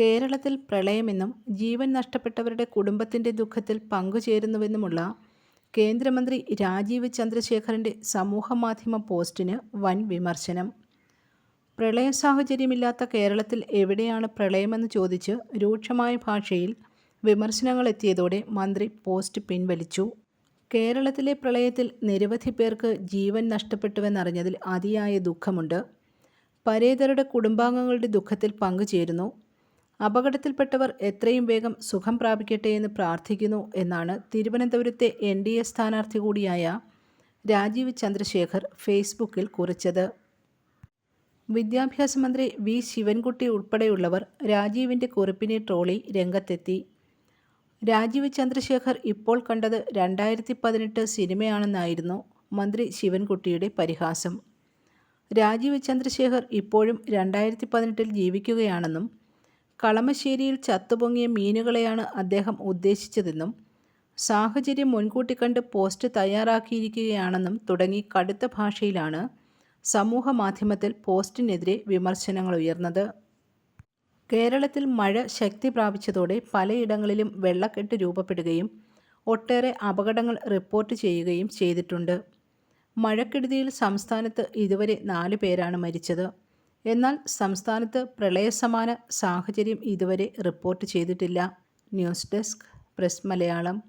കേരളത്തിൽ പ്രളയമെന്നും ജീവൻ നഷ്ടപ്പെട്ടവരുടെ കുടുംബത്തിന്റെ ദുഃഖത്തിൽ പങ്കുചേരുന്നുവെന്നുമുള്ള കേന്ദ്രമന്ത്രി രാജീവ് ചന്ദ്രശേഖറിന്റെ സമൂഹമാധ്യമ പോസ്റ്റിന് വൻ വിമർശനം. പ്രളയ സാഹചര്യമില്ലാത്ത കേരളത്തിൽ എവിടെയാണ് പ്രളയമെന്ന് ചോദിച്ച് രൂക്ഷമായ ഭാഷയിൽ വിമർശനങ്ങൾ എത്തിയതോടെ മന്ത്രി പോസ്റ്റ് പിൻവലിച്ചു. കേരളത്തിലെ പ്രളയത്തിൽ നിരവധി പേർക്ക് ജീവൻ നഷ്ടപ്പെട്ടുവെന്നറിഞ്ഞതിൽ അതിയായ ദുഃഖമുണ്ട്. പരേതരുടെ കുടുംബാംഗങ്ങളുടെ ദുഃഖത്തിൽ പങ്കുചേരുന്നു. അപകടത്തിൽപ്പെട്ടവർ എത്രയും വേഗം സുഖം പ്രാപിക്കട്ടെ എന്ന് പ്രാർത്ഥിക്കുന്നു എന്നാണ് തിരുവനന്തപുരത്തെ എൻ ഡി എ സ്ഥാനാർത്ഥി കൂടിയായ രാജീവ് ചന്ദ്രശേഖർ ഫേസ്ബുക്കിൽ കുറിച്ചത്. വിദ്യാഭ്യാസ മന്ത്രി വി ശിവൻകുട്ടി ഉൾപ്പെടെയുള്ളവർ രാജീവിന്റെ കുറിപ്പിനെ ട്രോളി രംഗത്തെത്തി. രാജീവ് ചന്ദ്രശേഖർ ഇപ്പോൾ കണ്ടത് രണ്ടായിരത്തി പതിനെട്ട് സിനിമയാണെന്നായിരുന്നു മന്ത്രി ശിവൻകുട്ടിയുടെ പരിഹാസം. രാജീവ് ചന്ദ്രശേഖർ ഇപ്പോഴും രണ്ടായിരത്തി പതിനെട്ടിൽ ജീവിക്കുകയാണെന്നും കളമശ്ശേരിയിൽ ചത്തുപൊങ്ങിയ മീനുകളെയാണ് അദ്ദേഹം ഉദ്ദേശിച്ചതെന്നും സാഹചര്യം മുൻകൂട്ടി കണ്ട് പോസ്റ്റ് തയ്യാറാക്കിയിരിക്കുകയാണെന്നും തുടങ്ങി കടുത്ത ഭാഷയിലാണ് സമൂഹ മാധ്യമത്തിൽ പോസ്റ്റിനെതിരെ വിമർശനങ്ങൾ ഉയർന്നത്. കേരളത്തിൽ മഴ ശക്തി പ്രാപിച്ചതോടെ പലയിടങ്ങളിലും വെള്ളക്കെട്ട് രൂപപ്പെടുകയും ഒട്ടേറെ അപകടങ്ങൾ റിപ്പോർട്ട് ചെയ്യുകയും ചെയ്തിട്ടുണ്ട്. മഴക്കെടുതിയിൽ സംസ്ഥാനത്ത് ഇതുവരെ നാല് പേരാണ് മരിച്ചത്. എന്നാൽ സംസ്ഥാനത്ത് പ്രളയസമാന സാഹചര്യം ഇതുവരെ റിപ്പോർട്ട് ചെയ്തിട്ടില്ല. News desk press Malayalam.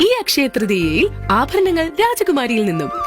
ഈ അക്ഷയ തൃതീയയിൽ ആഭരണങ്ങൾ രാജകുമാരിയിൽ നിന്നും